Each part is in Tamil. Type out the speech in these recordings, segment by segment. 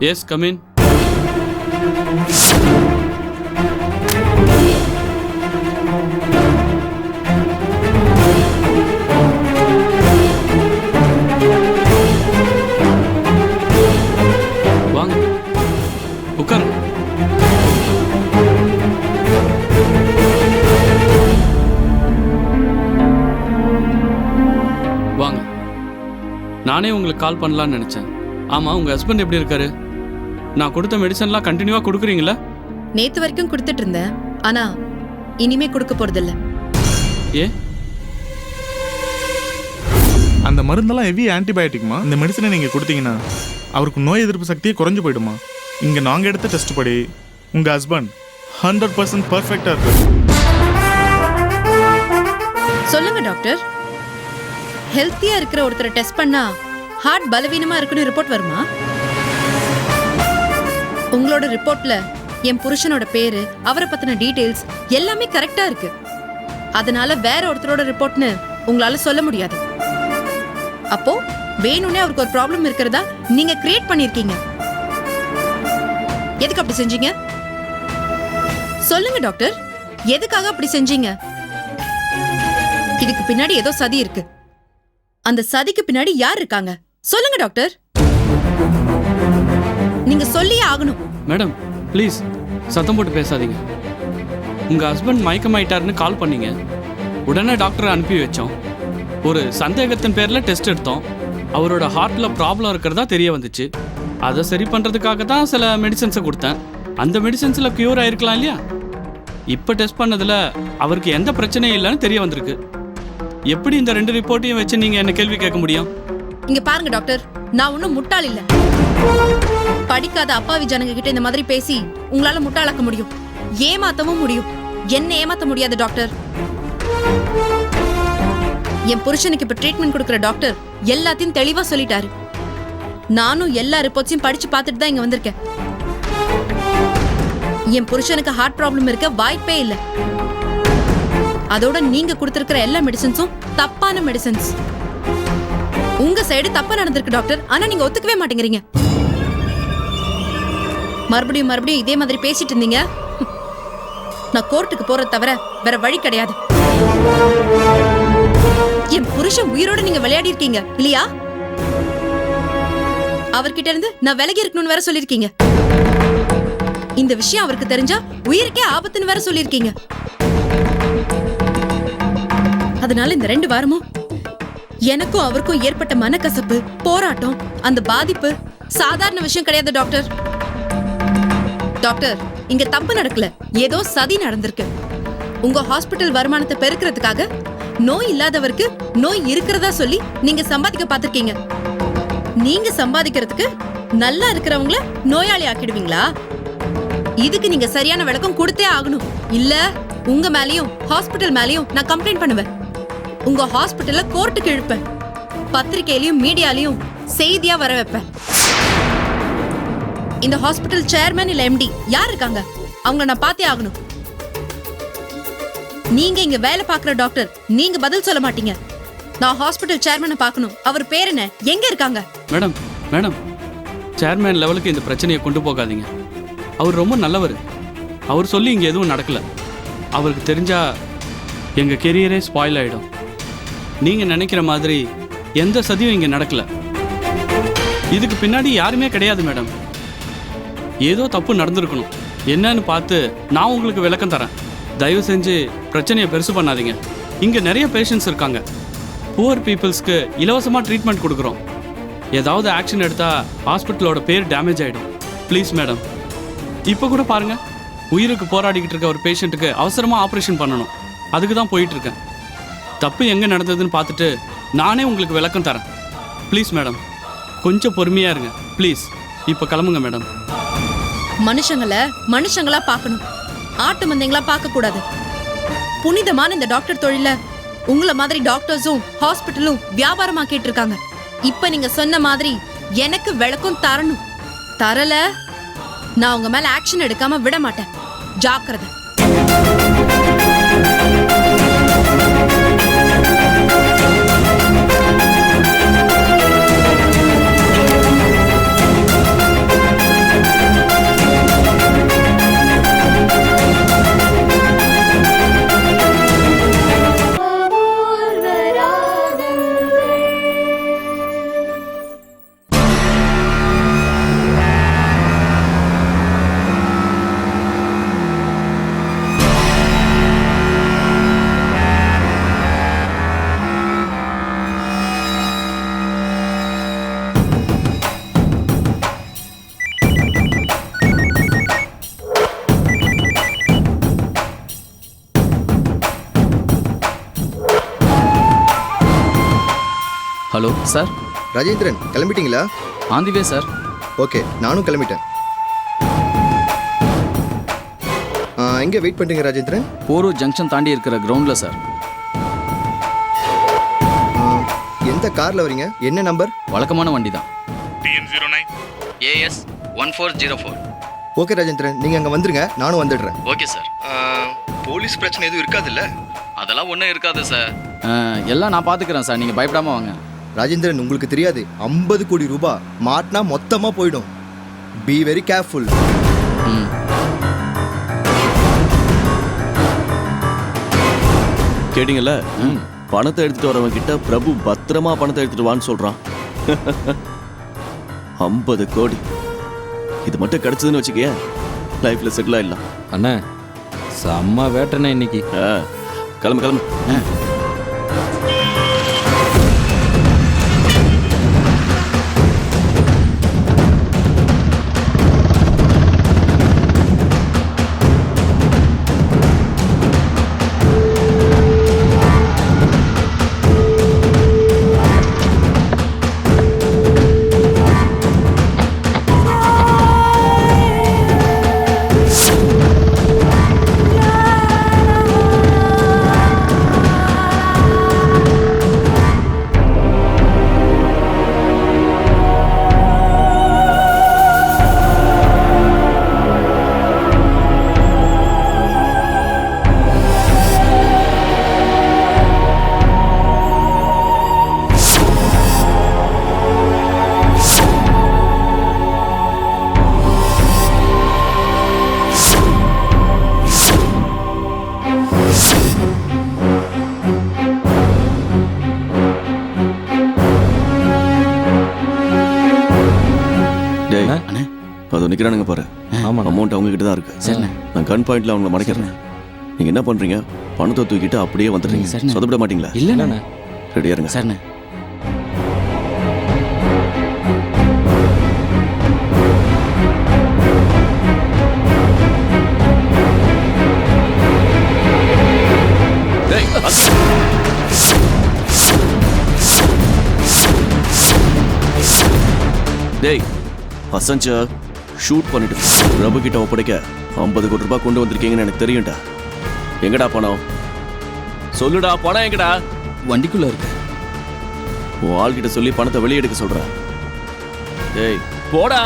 கம் இன் எஸ் கமின் வாங்க. உட்காருங்க. வாங்க. நானே உங்களுக்கு கால் பண்ணலான்னு நினச்சேன். ஆமாம் உங்கள் ஹஸ்பண்ட் எப்படி இருக்காரு? நான் கொடுத்த மெடிசன்லாம் கண்டினியூவாக கொடுக்குறீங்களா? நேத்து வரைக்கும் கொடுத்துட்டு இருந்தேன் ஆனா இனிமே கொடுக்க போறதில்ல. ஏ? அந்த மருந்தெல்லாம் ஹெவி ஆன்டிபயோட்டிக்மா இந்த மெடிசனை நீங்கள் கொடுத்தீங்கன்னா அவருக்கு நோய் எதிர்ப்பு சக்தியே குறைஞ்சு போயிடுமா? இங்கே நாங்கள் எடுத்த டெஸ்ட் படி உங்கள் ஹஸ்பண்ட் ஹண்ட்ரட் பர்சன்ட் பர்ஃபெக்டாக இருக்காரு. சொல்லுங்க டாக்டர் ஹெல்த்தியா இருக்கிற ஒருத்தரை டெஸ்ட் பண்ணா ஹார்ட் பலவீனமா இருக்குன்னு ரிப்போர்ட் வருமா? உங்களோட ரிப்போர்ட்ல என் புருஷனோட பேரு அவரை பத்தின டீடைல்ஸ் எல்லாமே கரெக்டா இருக்கு. அதனால வேற ஒருத்தரோட ரிப்போர்ட்னு உங்களால சொல்ல முடியாது. அப்போ வேணும்னே அவருக்கு ஒரு ப்ராப்ளம் இருக்கிறதா நீங்க கிரியேட் பண்ணிருக்கீங்க எதுக்கு அப்படி செஞ்சீங்க? சொல்லுங்க டாக்டர். எதுக்காக அப்படி செஞ்சீங்க? இதுக்கு பின்னாடி ஏதோ சதி இருக்கு. அந்த சதிக்கு பின்னாடி யார் இருக்காங்க? சொல்லுங்க டாக்டர். நீங்க சொல்லியே ஆகணும். மேடம் ப்ளீஸ் சத்தம் போட்டு பேசாதீங்க. உங்கள் ஹஸ்பண்ட் மயக்கமாயிட்டாருன்னு கால் பண்ணீங்க. உடனே டாக்டரை அனுப்பி வச்சோம். ஒரு சந்தேகத்தின் பேரில் டெஸ்ட் எடுத்தோம். அவரோட ஹார்ட்டில் ப்ராப்ளம் இருக்கிறதா தெரிய வந்துச்சு. அதை சரி பண்ணுறதுக்காக தான் சில மெடிசன்ஸை கொடுத்தேன். அந்த மெடிசன்ஸில் க்யூர் ஆயிருக்கலாம் இல்லையா? இப்போ டெஸ்ட் பண்ணதில் அவருக்கு எந்த பிரச்சனையும் இல்லைன்னு தெரிய வந்திருக்கு. எப்படி இந்த ரெண்டு ரிப்போர்ட்டையும் வச்சு நீங்கள் என்ன கேள்வி கேட்க முடியும்? இங்க பாருங்க டாக்டர் நான் ஒன்னும் முட்டாள் இல்ல. படிக்காத அப்பாவி ஜனங்க கிட்ட இந்த மாதிரி பேசி உங்களால முட்டாளாக்க முடியும். ஏமாத்தவும் முடியும். என்ன ஏமாத்த முடியாது டாக்டர். என் புருஷனுக்கு இப்ப ட்ரீட்மெண்ட் கொடுக்குற டாக்டர் எல்லாத்தையும் தெளிவா சொல்லிட்டாரு. நானும் எல்லா ரிப்போர்ட்ஸையும் படிச்சு பார்த்துட்டு தான் இங்க வந்திருக்கேன். என் புருஷனுக்கு ஹார்ட் ப்ராப்ளம் இருக்க வாய்ப்பே இல்ல. அதோட நீங்க கொடுத்திருக்கிற எல்லா மெடிசன்ஸும் தப்பான மெடிசன்ஸ் உங்க சைடு தப்பா நடந்திருக்கு டாக்டர். ஆனா நீங்க ஒத்துக்கவே மாட்டேங்கிறீங்க. மறுபடியும் மறுபடியும் இதே மாதிரி பேசிட்டு இருந்தீங்க. நான் கோர்ட்டுக்கு போறது தவிர வேற வழி கிடையாது. என் புருஷன் உயிரோட நீங்க விளையாடி இருக்கீங்க இல்லையா? அவர்கிட்ட இருந்து நான் விலகி இருக்கணும்னு வேற சொல்லிருக்கீங்க இந்த விஷயம் அவருக்கு தெரிஞ்சா உயிருக்கே ஆபத்துன்னு வேற சொல்லிருக்கீங்க அதனால இந்த ரெண்டு வாரமும் எனக்கும் அவருக்கும் ஏற்பட்ட மனக்கசப்பு போராட்டம் அந்த பாதிப்பு சாதாரண விஷயம் கிடையாது டாக்டர். டாக்டர் இங்க தப்பு நடக்கல. ஏதோ சதி நடந்திருக்கு. உங்க ஹாஸ்பிட்டல் வருமானத்தை பெருக்கிறதுக்காக நோய் இல்லாதவருக்கு நோய் இருக்கிறதா சொல்லி நீங்க சம்பாதிக்க பார்த்திருக்கீங்க. நீங்க சம்பாதிக்கிறதுக்கு நல்லா இருக்கிறவங்கள நோயாளி ஆக்கிடுவீங்களா? இதுக்கு நீங்க சரியான விளக்கம் கொடுத்தே ஆகணும். இல்ல உங்க மேலயும் ஹாஸ்பிட்டல் மேலயும் நான் கம்ப்ளைண்ட் பண்ணுவேன். உங்க ஹாஸ்பிட்டல்ல கோர்ட்டுக்கு இழுப்பேன். பத்திரிகையிலயும் மீடியாலையும் செய்தியா வர வைப்பேன். இந்த ஹாஸ்பிட்டல் சேர்மேன் இல்ல எம்டி யார் இருக்காங்க? அவங்க நான் பார்த்தே ஆகணும். நீங்க இங்க வேலை பாக்குற டாக்டர் நீங்க பதில் சொல்ல மாட்டீங்க. நான் ஹாஸ்பிட்டல் சேர்மனை பார்க்கணும். அவர் பேர் என்ன? எங்க இருக்காங்க? Madam madam. சேர்மேன் லெவலுக்கு இந்த பிரச்சனையை கொண்டு போகாதீங்க. அவர் ரொம்ப நல்லவர். அவர் சொல்லி இங்கே எதுவும் நடக்கல. அவருக்கு தெரிஞ்சா எங்கள் கெரியரே ஸ்பாயில் ஆகிடும் நீங்கள் நினைக்கிற மாதிரி எந்த சதியும் இங்கே நடக்கல. இதுக்கு பின்னாடி யாருமே கிடையாது மேடம். ஏதோ தப்பு நடந்திருக்கணும். என்னன்னு பார்த்து நான் உங்களுக்கு விளக்கம் தரேன். தயவு செஞ்சு பிரச்சனையை பெருசு பண்ணாதீங்க. இங்கே நிறைய பேஷண்ட்ஸ் இருக்காங்க. புவர் பீப்புள்ஸ்க்கு இலவசமாக ட்ரீட்மெண்ட் கொடுக்குறோம். ஏதாவது ஆக்ஷன் எடுத்தால் ஹாஸ்பிட்டலோட பேர் டேமேஜ் ஆகிடும் ப்ளீஸ் மேடம் இப்போ கூட பாருங்க. உயிருக்கு போராடிக்கிட்டு இருக்க ஒரு பேஷண்ட்டுக்கு அவசரமாக ஆப்ரேஷன் பண்ணணும். அதுக்கு தான் போயிட்டுருக்கேன் தப்பு எங்கே நடந்ததுன்னு பார்த்துட்டு நானே உங்களுக்கு விளக்கம் தரேன். ப்ளீஸ் மேடம் கொஞ்சம் பொறுமையாக இருங்க. ப்ளீஸ் இப்போ கிளம்புங்க மேடம் மனுஷங்களை மனுஷங்களா பார்க்கணும். ஆட்டு மந்தைங்களா பார்க்க கூடாது புனிதமான இந்த டாக்டர் தொழில உங்களை மாதிரி டாக்டர்ஸும் ஹாஸ்பிட்டலும் வியாபாரமா இருக்காங்க இப்ப நீங்க சொன்ன மாதிரி எனக்கு விளக்கம் தரணும். தரல நான் உங்க மேல ஆக்ஷன் எடுக்காம விட மாட்டேன். ஜாக்கிரதை. Sir. Rajendran கிளம்பிட்டீங்களா? On the way sir. Okay நானும் கிளம்பிட்டேன். ஆ, எங்க வெயிட் பண்றீங்க ராஜேந்திரன்? போரூர் ஜங்ஷன் தாண்டி இருக்கிற கிரவுண்டில் சார். ஆ, எந்த கார்ல வரீங்க என்ன நம்பர்? வழக்கமான வண்டி தான். TN zero nine AS one four zero four. Okay Rajendran நீங்க அங்க வந்துருங்க நானும் வந்துடுறேன். Okay sir. போலீஸ் பிரச்சனை எதுவும் இருக்காதுல்ல? அதெல்லாம் ஒன்றும் இருக்காது சார். எல்லாம் நான் பார்த்துக்கிறேன் சார் நீங்கள் பயப்படாமல் வாங்க. ராஜேந்திரன் உங்களுக்கு தெரியாது. ஐம்பது கோடி ரூபாய் மாட்டினா மொத்தமா போயிடும். பி வெரி கேர்ஃபுல் ம். கேட்டிங்கல்ல? பணத்தை எடுத்துட்டு வரவன் கிட்ட பிரபு பத்திரமா பணத்தை எடுத்துட்டு வான்னு சொல்றான். ஐம்பது கோடி. இது மட்டும் கிடைச்சதுன்னு வச்சுக்கயே லைஃப்ல செட்டில் ஆயிடலாம். அண்ணா செம்ம வேட்டனே இன்னைக்கு. கிளம்பு கிளம்பு. கன் பாயிண்ட்ல அவங்கள மடக்கிறேன் நீங்க என்ன பண்றீங்க? பணத்தை தூக்கிட்டு அப்படியே வந்துடுறீங்க. சரிண்ணே. சொதப்பிட மாட்டீங்களா? இல்லைண்ணே. ரெடியா இருங்க. சரிண்ணே. டேய் அசஞ்ச ஷூட் பண்ணிட்டு பிரபு கிட்ட ஒப்படைக்க. ஐம்பது கோடி ரூபாய் கொண்டு வந்திருக்கீங்கன்னு எனக்கு தெரியும்டா. எங்கடா பணம்? சொல்லுடா பணம் எங்கடா? வண்டிக்குள்ளே இருக்கு. உன் ஆள்கிட்ட சொல்லி பணத்தை வெளியே எடுக்க சொல்ற டேய் போடா.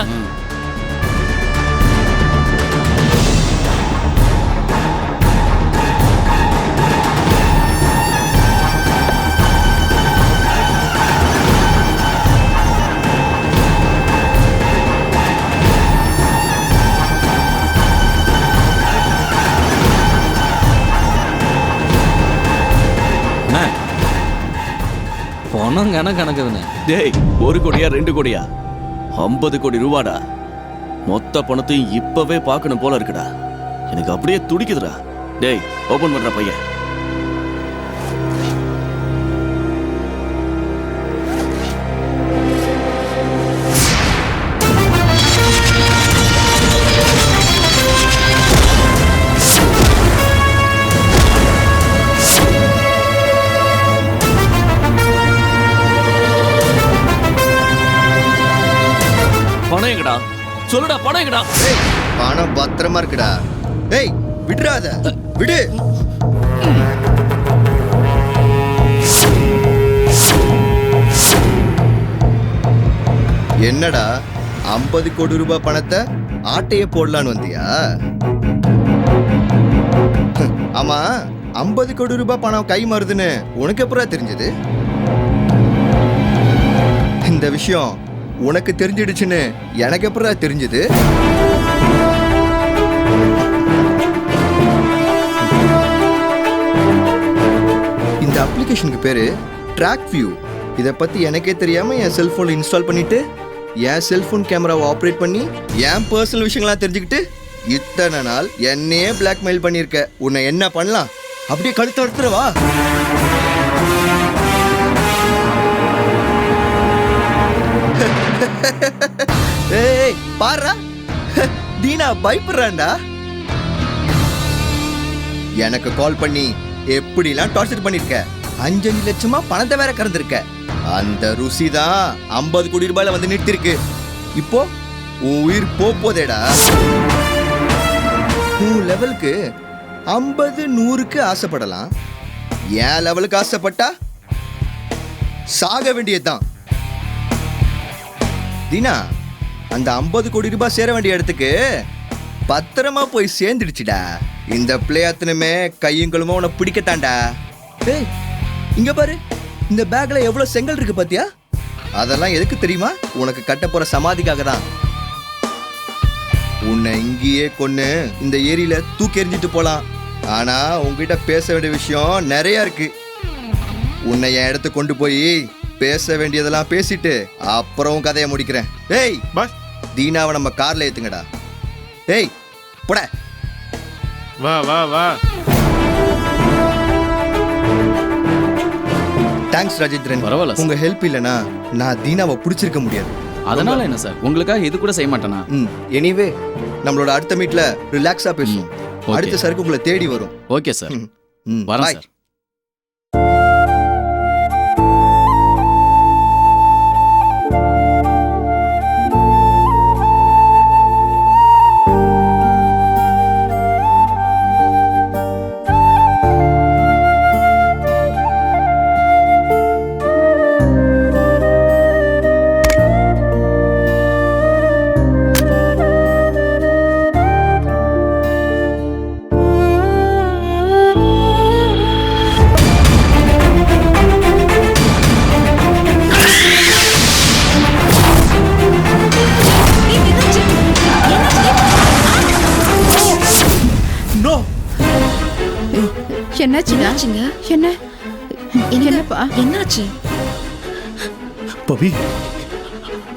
பணம் கணக்கு கணக்குதுண்ணே டேய் ஒரு கோடியா ரெண்டு கோடியா? ஐம்பது கோடி ரூபாடா. மொத்த பணத்தையும் இப்பவே பார்க்கணும் போல இருக்குடா. எனக்கு அப்படியே துடிக்குதுடா. டேய் ஓபன் பண்ற பையன். சொல்லுடா பணம் எங்கடா? பணம் பத்திரமா இருக்குடா. ஏய் விடுறாத விடு. என்னடா ஐம்பது கோடி ரூபாய் பணத்தை ஆட்டைய போடலான்னு வந்தியா? ஆமா ஐம்பது கோடி ரூபாய் பணம் கை மாறுதுன்னு உனக்கு எப்படா தெரிஞ்சது? இந்த விஷயம் உனக்கு தெரிஞ்சிடுச்சுன்னு எனக்கு எப்படா தெரிஞ்சது? இந்த அப்ளிகேஷனுக்கு பேரு ட்ராக் வியூ இதை பத்தி எனக்கே தெரியாம என் செல்போன்ல இன்ஸ்டால் பண்ணிட்டு என் செல்போன் கேமராவை ஆப்ரேட் பண்ணி என் பர்சனல் விஷயங்களாம் தெரிஞ்சுக்கிட்டு இத்தனை நாள் என்னையே பிளாக்மெயில் பண்ணியிருக்க. உன்னை என்ன பண்ணலாம்? அப்படியே கழுத்து எடுத்துருவா ஏய் பாருடா தீனா பயப்படுறான்டா. எனக்கு கால் பண்ணி எப்படிலாம் டார்ச்சர் பண்ணிருக்க? அஞ்சஞ்சு லட்சமா பணத்தை வேற கறந்துருக்க. அந்த ருசி தான் ஐம்பது கோடி ரூபாயில வந்து நிறுத்திருக்கு. இப்போ உன் உயிர் போதேடா உன் லெவலுக்கு ஐம்பது நூறுக்கு ஆசைப்படலாம். என் லெவலுக்கு ஆசைப்பட்டா சாக வேண்டியதுதான். தீனா அந்த ஐம்பது கோடி ரூபாய் சேர வேண்டிய இடத்துக்கு பத்திரமா போய் சேர்ந்துடுச்சுடா. இந்த பிள்ளையாத்தனமே கையும் களுமா உன்னை பிடிக்கத்தாண்டா ஏய் இங்க பாரு இந்த பேக்ல எவ்வளவு செங்கல் இருக்கு பாத்தியா? அதெல்லாம் எதுக்கு தெரியுமா? உனக்கு கட்ட போற சமாதிக்காக தான். உன்னை இங்கேயே கொன்னு இந்த ஏரியில தூக்கி எறிஞ்சிட்டு போலாம். ஆனா உங்ககிட்ட பேச வேண்டிய விஷயம் நிறைய இருக்கு. உன்னை என் இடத்துக்கு கொண்டு போய் பேச வேண்டியதெல்லாம் பேசிட்டு அப்புறம் கதையை முடிக்கிறேன். ஏய் பாஸ் தீனாவை நம்ம கார்ல ஏத்துங்கடா. ஏய் போட. வா வா வா. தேங்க்ஸ் ராஜேந்திரன். பரவாயில்ல சார். உங்க ஹெல்ப் இல்லனா நான் தீனாவை பிடிச்சிருக்க முடியாது. அதனால என்ன சார் உங்களுக்காக இது கூட செய்ய மாட்டேனா? ம் எனிவே நம்மளோட அடுத்த மீட்ல ரிலாக்ஸா பேசுவோம். okay. அடுத்த சரக்கு உங்களை தேடி வரும். ஓகே சார் ம், ம், வரேன் bye. சார்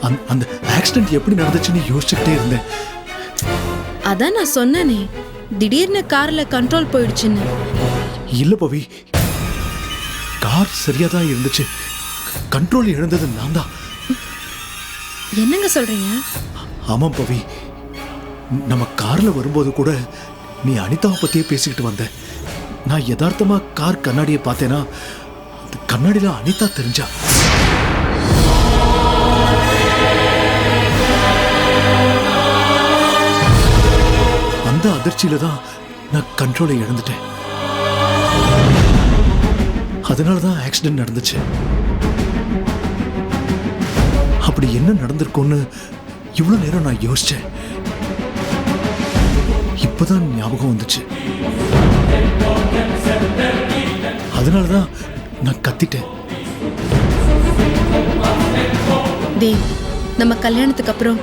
அந்த- ஆக்சிடென்ட் எப்படி நடந்துச்சுன்னு யோசிச்சுக்கிட்டே இருந்தேன். அதான் நான் சொன்னேனே திடீர்னு கார்ல கண்ட்ரோல் போயிடுச்சுன்னு. இல்ல பவி கார் சரியா தான் இருந்துச்சு. கண்ட்ரோல் இழந்தது நான் தான். என்னங்க சொல்றீங்க? ஆமாம் பவி நம்ம கார்ல வரும்போது கூட நீ அனிதாவை பத்தியே பேசிக்கிட்டு வந்த. நான் யதார்த்தமா கார் கண்ணாடியை பார்த்தேனா அந்த கண்ணாடியில அனிதா தெரிஞ்சா. அதிர்ச்சியில தான் நான் கண்ட்ரோலை இழந்துட்டேன். அதனால தான் ஆக்சிடென்ட் நடந்துச்சு. அப்படி என்ன நடந்திருக்கும்னு இவ்வளவு நேரம் நான் யோசிச்சேன். இப்போதான் ஞாபகம் வந்துச்சு. அதனால தான் நான் கத்திட்டேன். தேவ் நம்ம கல்யாணத்துக்கு அப்புறம்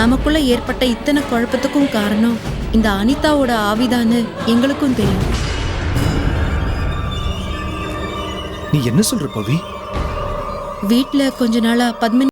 நமக்குள்ள ஏற்பட்ட இத்தனை குழப்பத்துக்கும் காரணம் இந்த அனிதாவோட ஆவிதான்னு எங்களுக்கும் தெரியும். நீ என்ன சொல்ற பவி? வீட்ல கொஞ்ச நாளா பத்மினி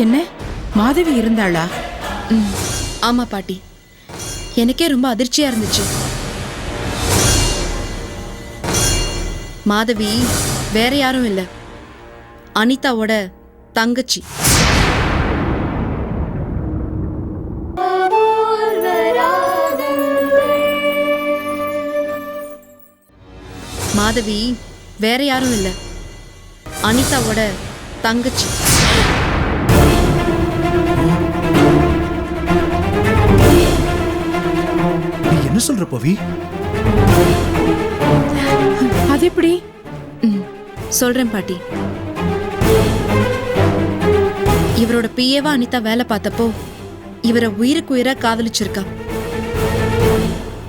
என்ன? மாதவி இருந்தாளா? ம், ஆமா பாட்டி. எனக்கே ரொம்ப அதிர்ச்சியா இருந்துச்சு. மாதவி வேற யாரும் இல்ல. அனிதாவோட தங்கச்சி. மாதவி வேற யாரும் இல்ல. அனிதாவோட தங்கச்சி. என்ன சொல்ற பவி? அது எப்படி சொல்றேன் பாட்டி. இவரோட பிஏவா அனிதா வேலை பார்த்தப்போ இவரை உயிருக்கு உயிரா காதலிச்சிருக்கா.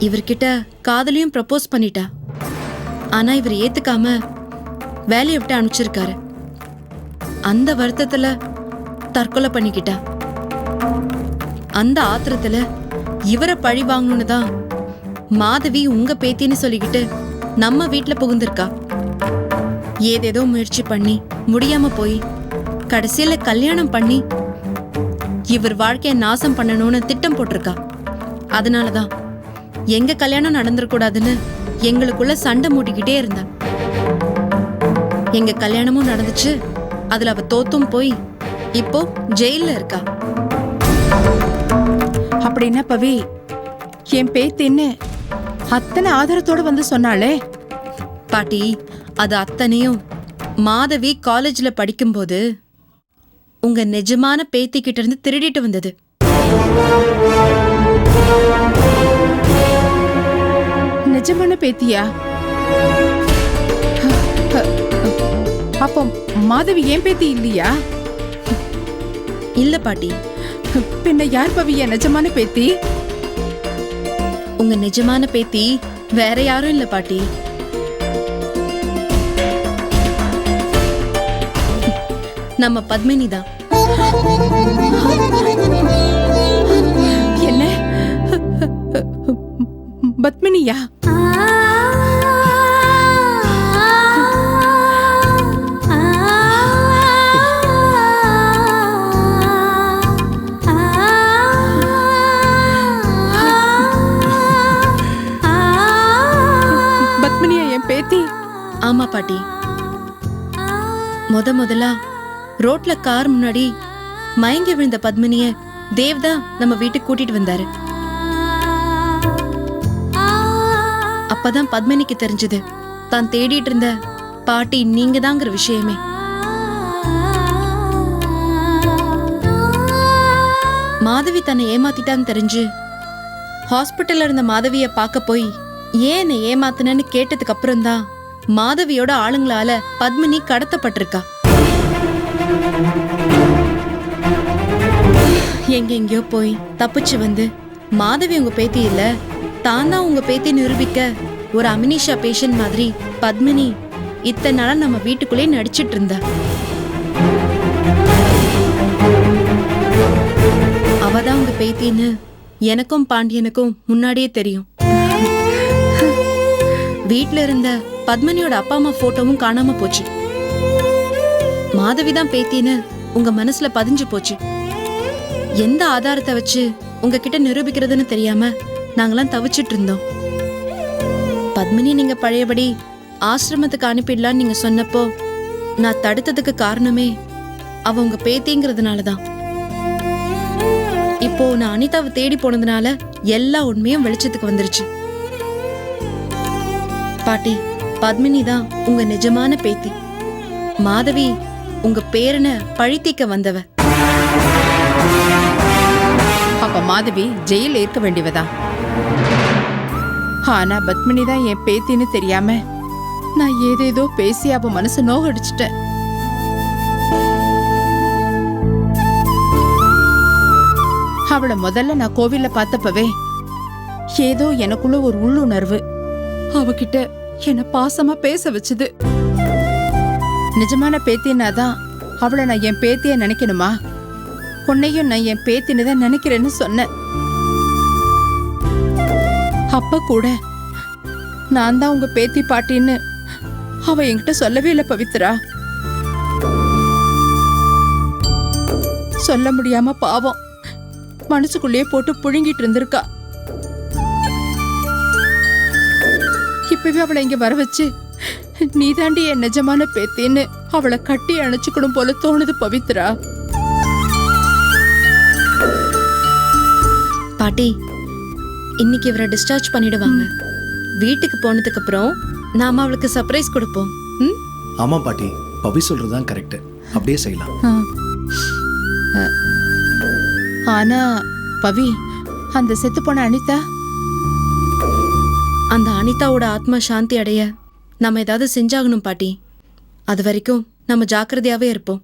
இவர்கிட்ட காதலியும் ப்ரப்போஸ் பண்ணிட்டா. ஆனா இவர் ஏத்துக்காம வேலையை விட்டு அனுப்பிச்சிருக்காரு. அந்த வருத்தத்துல தற்கொலை பண்ணிக்கிட்டா. அந்த ஆத்திரத்துல இவரை பழி வாங்கணும்னு தான் மாதவி உங்க பேத்தின்னு சொல்லிக்கிட்டு நம்ம வீட்டுல புகுந்திருக்கா. ஏதேதோ முயற்சி பண்ணி முடியாம போய் கடைசியில கல்யாணம் பண்ணி இவர் வாழ்க்கைய நாசம் பண்ணணும்னு திட்டம் போட்டிருக்கா. அதனாலதான் எங்க கல்யாணம் நடந்துடக்கூடாதுன்னு எங்களுக்குள்ள சண்டை மூட்டிக்கிட்டே இருந்தா. எங்க கல்யாணமும் நடந்துச்சு அதுல அவ தோத்தும் போய் இப்போ ஜெயில இருக்கா. அப்படின்னா பவி? என் பேத்தின்னு அத்தனை ஆதாரத்தோட வந்து சொன்னாளே. பாட்டி அது அத்தனையும் மாதவி காலேஜ்ல படிக்கும்போது உங்க நிஜமான பேத்தி கிட்ட இருந்து திருடிட்டு வந்தது. நிஜமான பேத்தியா? அப்போ மாதவி ஏன் பேத்தி இல்லையா? இல்ல பாட்டி. பின்ன யார் பவி என் நிஜமான பேத்தி? உங்க நிஜமான பேத்தி வேற யாரும் இல்ல பாட்டி. நம்ம பத்மினி தான். என்ன? பத்மினியா? பத்மினியா ஆமா பாட்டி. முத முதலா ரோட்ல கார் முன்னாடி மயங்கி விழுந்த பத்மினிய தேவ்தா நம்ம வீட்டுக்கு கூட்டிட்டு வந்தாரு. அப்பதான் பத்மினிக்கு தெரிஞ்சது தான் தேடிட்டு இருந்த பாட்டி நீங்க தாங்கிற விஷயமே. மாதவி தன்னை ஏமாத்திட்டான்னு தெரிஞ்சு ஹாஸ்பிட்டல்ல இருந்த மாதவிய பார்க்க போய் ஏன் என்னை ஏமாத்துனன்னு கேட்டதுக்கு அப்புறம் தான் மாதவியோட ஆளுங்களால பத்மினி கடத்தப்பட்டிருக்கா. எங்கெங்கயோ போய் தப்பிச்சு வந்து மாதவி உங்க பேத்தி இல்ல தான் தான் உங்க பேத்தி நிரூபிக்க ஒரு அமினிஷா பேஷண்ட் மாதிரி பத்மினி இத்தனை நாளா நம்ம வீட்டுக்குள்ளே நடிச்சிட்டு இருந்தா. அவதான் உங்க பேத்தின்னு எனக்கும் பாண்டியனுக்கும் முன்னாடியே தெரியும். வீட்டுல இருந்த பத்மினியோட அப்பா அம்மா போட்டோவும் காணாம போச்சு. மாதவி தான் பேத்தின்னு உங்க மனசுல பதிஞ்சு போச்சு. எந்த ஆதாரத்தை வச்சு உங்ககிட்ட நிரூபிக்கிறதுன்னு தெரியாம நாங்கெல்லாம் தவிச்சிட்டு இருந்தோம். பத்மினி நீங்க பழையபடி ஆசிரமத்துக்கு அனுப்பிடலான்னு நீங்க சொன்னப்போ நான் தடுத்ததுக்கு காரணமே அவ உங்க பேத்திங்கிறதுனால தான். இப்போ நான் அனிதாவை தேடி போனதுனால எல்லா உண்மையும் வெளிச்சத்துக்கு வந்துருச்சு. பாட்டி பத்மினி தான் உங்க நிஜமான பேத்தி. மாதவி உங்க பேரனை பழித்தீக்க வந்தவ. அப்ப மாதவி ஜெயில ஏற்க வேண்டியவதா? ஆனா பத்மினி தான் என் பேத்தின்னு தெரியாம நான் ஏதேதோ பேசி அவ மனசு நோகடிச்சிட்டேன். அவளை முதல்ல நான் கோவில்ல பார்த்தப்பவே ஏதோ எனக்குள்ள ஒரு உள்ளுணர்வு. அவகிட்ட என்ன பாசமா பேச வச்சுது. நிஜமான பேத்தின்னா தான் அவளை நான் என் பேத்திய நினைக்கணுமா? உன்னையும் நான் என் பேத்தின்னு தான் நினைக்கிறேன்னு சொன்னேன். அப்ப கூட நான் தான் உங்க பேத்தி பாட்டின்னு அவ என்கிட்ட சொல்லவே இல்லை பவித்ரா. சொல்ல முடியாம பாவம். மனசுக்குள்ளேயே போட்டு புழுங்கிட்டு இருந்திருக்கா. இப்பவே அவளை இங்க வர வச்சு நீதாண்டி என் நிஜமான பேத்தின்னு அவளை கட்டி அணைச்சுக்கணும் போல தோணுது பவித்ரா. பாட்டி இன்னைக்கு இவரை டிஸ்சார்ஜ் பண்ணிடுவாங்க. வீட்டுக்கு போனதுக்கு அப்புறம் நாம அவளுக்கு சர்ப்ரைஸ் கொடுப்போம். ம்? ஆமாம் பாட்டி பவி சொல்றதுதான் கரெக்ட் அப்படியே செய்யலாம். ஆனா பவி அந்த செத்து போன அனிதா அந்த அனிதாவோட ஆத்மா சாந்தி அடைய நம்ம ஏதாவது செஞ்சாகணும் பாட்டி. அது வரைக்கும் நம்ம ஜாக்கிரதையாவே இருப்போம்.